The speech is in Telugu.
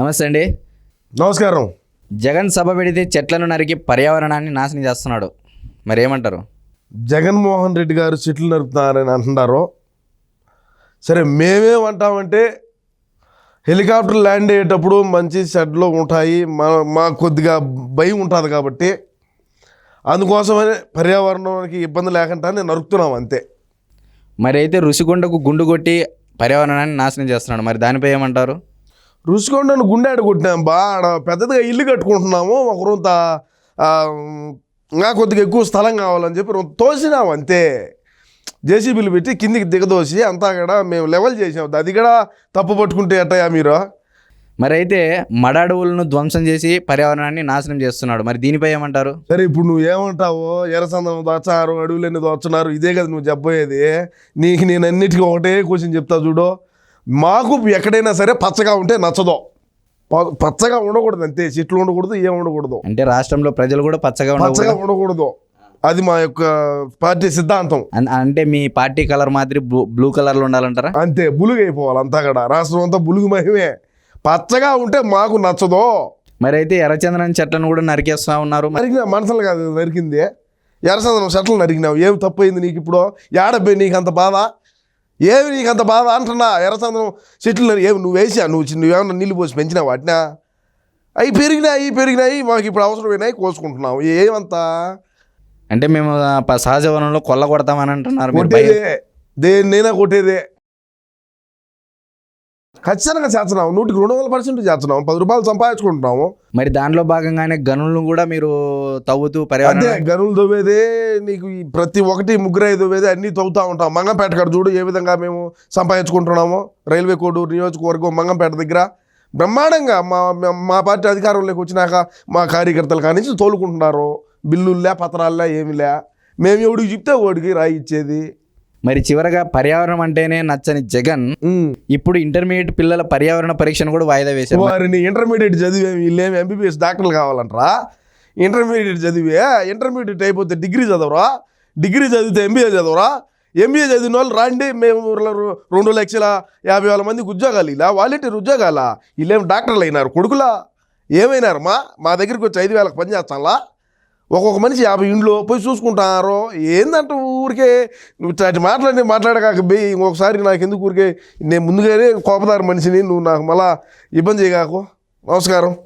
నమస్తే అండి. నమస్కారం. జగన్ సభ పెడితే చెట్లను నరికి పర్యావరణాన్ని నాశనం చేస్తున్నాడు. మరి ఏమంటారు? జగన్మోహన్ రెడ్డి గారు చెట్లు నరుకుతున్నారని అంటున్నారు? సరే మేమేమంటామంటే హెలికాప్టర్ ల్యాండ్ అయ్యేటప్పుడు మంచి షెడ్లు ఉంటాయి. మా మా కొద్దిగా భయం ఉంటుంది కాబట్టి అందుకోసమనే పర్యావరణానికి ఇబ్బంది లేకుండా నేను నరుకుతున్నాం అంతే. మరి అయితే ఋషికొండకు గుండు కొట్టి పర్యావరణాన్ని నాశనం చేస్తున్నాడు. మరి దానిపై ఏమంటారు? రుచికొండను గుండె కొట్టినాం బా. ఆడ పెద్దదిగా ఇల్లు కట్టుకుంటున్నాము. ఒక రొంత ఆ, ఇంకా కొద్దిగా ఎక్కువ స్థలం కావాలని చెప్పి తోసినాం అంతే. జేసీబీలు పెట్టి కిందికి దిగదోసి అంతా కూడా మేము లెవెల్ చేసాం అది కూడా తప్పు పట్టుకుంటే ఎట్టయా మీరు? మరి అయితే మడ అడవులను ధ్వంసం చేసి పర్యావరణాన్ని నాశనం చేస్తున్నాడు. మరి దీనిపై ఏమంటారు? సరే ఇప్పుడు నువ్వు ఏమంటావు? ఎర్రసందనం దోచారు అడవులన్నీ దోచున్నారు. ఇదే కదా నువ్వు చెప్పబోయేది. నీకు నేను అన్నిటికీ ఒకటే క్వశ్చన్ చెప్తా చూడు. మాకు ఎక్కడైనా సరే పచ్చగా ఉంటే నచ్చదు. పచ్చగా ఉండకూడదు అంతే. చెట్లు ఉండకూడదు ఏం ఉండకూడదు. అంటే రాష్ట్రంలో ప్రజలు కూడా పచ్చగా పచ్చగా ఉండకూడదు. అది మా యొక్క పార్టీ సిద్ధాంతం. అంటే మీ పార్టీ కలర్ మాదిరి బ్లూ కలర్లో ఉండాలంటారా? అంతే బులుగు అయిపోవాలి అంతా కూడా. రాష్ట్రం అంతా బులుగు మహిమే. పచ్చగా ఉంటే మాకు నచ్చదు. మరి అయితే ఎర్రచందనం చెట్లను కూడా నరికేస్తా ఉన్నారు. మరి నరికిన మనసులు కాదు నరికింది. ఎర్రసందనం చెట్లు నరికినావు. ఏం తప్పు అయింది నీకు ఇప్పుడు ఏడబ్బే నీకు అంత బాధ? ఏమి నీకు అంత బాధ అంటున్నా? ఎర్రచందనం చెట్లు ఏమి నువ్వు వేసా నువ్వు నువ్వేమన్నా నీళ్ళు పోసి పెంచినావు వాటినా? అవి పెరిగినాయి పెరిగినాయి. మాకు ఇప్పుడు అవసరమైనాయి కోసుకుంటున్నావు. ఏమంతా? అంటే మేము సహజ వనంలో కొల్ల కొడతామని అంటున్నారు దేన్నైనా కొట్టేదే. ఖచ్చితంగా చేస్తున్నాం. నూటికి రెండు వందల పర్సెంట్ చేస్తున్నాం. పది రూపాయలు సంపాదించుకుంటున్నాము. మరి దానిలో భాగంగానే గనులను కూడా మీరు తవ్వుతూ అదే గనులు తవ్వేదే నీకు ఈ ప్రతి ఒక్కటి ముగ్గురు తవ్వేదే అన్నీ తవ్వుతూ ఉంటాం. మంగంపేట కాడ చూడు ఏ విధంగా మేము సంపాదించుకుంటున్నాము. రైల్వే కోడూరు నియోజకవర్గం మంగంపేట దగ్గర. బ్రహ్మాండంగా మా మా- పార్టీ అధికారంలోకి వచ్చినాక మా కార్యకర్తలు కానించి తోలుకుంటున్నారు. బిల్లుల్లా పత్రాల్లా ఏమిలే మేము ఎవడికి చెప్తే వాడికి రాయి ఇచ్చేది. మరి చివరగా పర్యావరణం అంటేనే నచ్చని జగన్. ఇప్పుడు ఇంటర్మీడియట్ పిల్లల పర్యావరణ పరీక్షను కూడా వాయిదా వేశారు. వారిని ఇంటర్మీడియట్ చదివే వీళ్ళేమి ఎంబీబీఎస్ డాక్టర్లు కావాలంటారా? ఇంటర్మీడియట్ చదివే ఇంటర్మీడియట్ అయిపోతే డిగ్రీ చదవరా? డిగ్రీ చదివితే ఎంబీఏ చదవరా? ఎంబీఏ చదివిన వాళ్ళు రాండి మేము రెండు లక్షల యాభై వేల మందికి ఉద్యోగాలు ఇలా వాలంటీర్ ఉద్యోగాల? వీళ్ళేం డాక్టర్లు అయినారు కొడుకులా? ఏమైనారు మా మా దగ్గరికి వచ్చి ఐదు వేలకు పని చేస్తాంలా ఒక్కొక్క మనిషి యాభై ఇండ్లు పోయి చూసుకుంటారు ఏందంటే ఊరికే? నువ్వు మాట్లాడి మాట్లాడకాక బే ఇంకొకసారి నాకు ఎందుకు ఊరికే? నేను ముందుగానే కోపదారు మనిషిని నువ్వు నాకు మళ్ళా ఇబ్బంది చేయగాకు. నమస్కారం.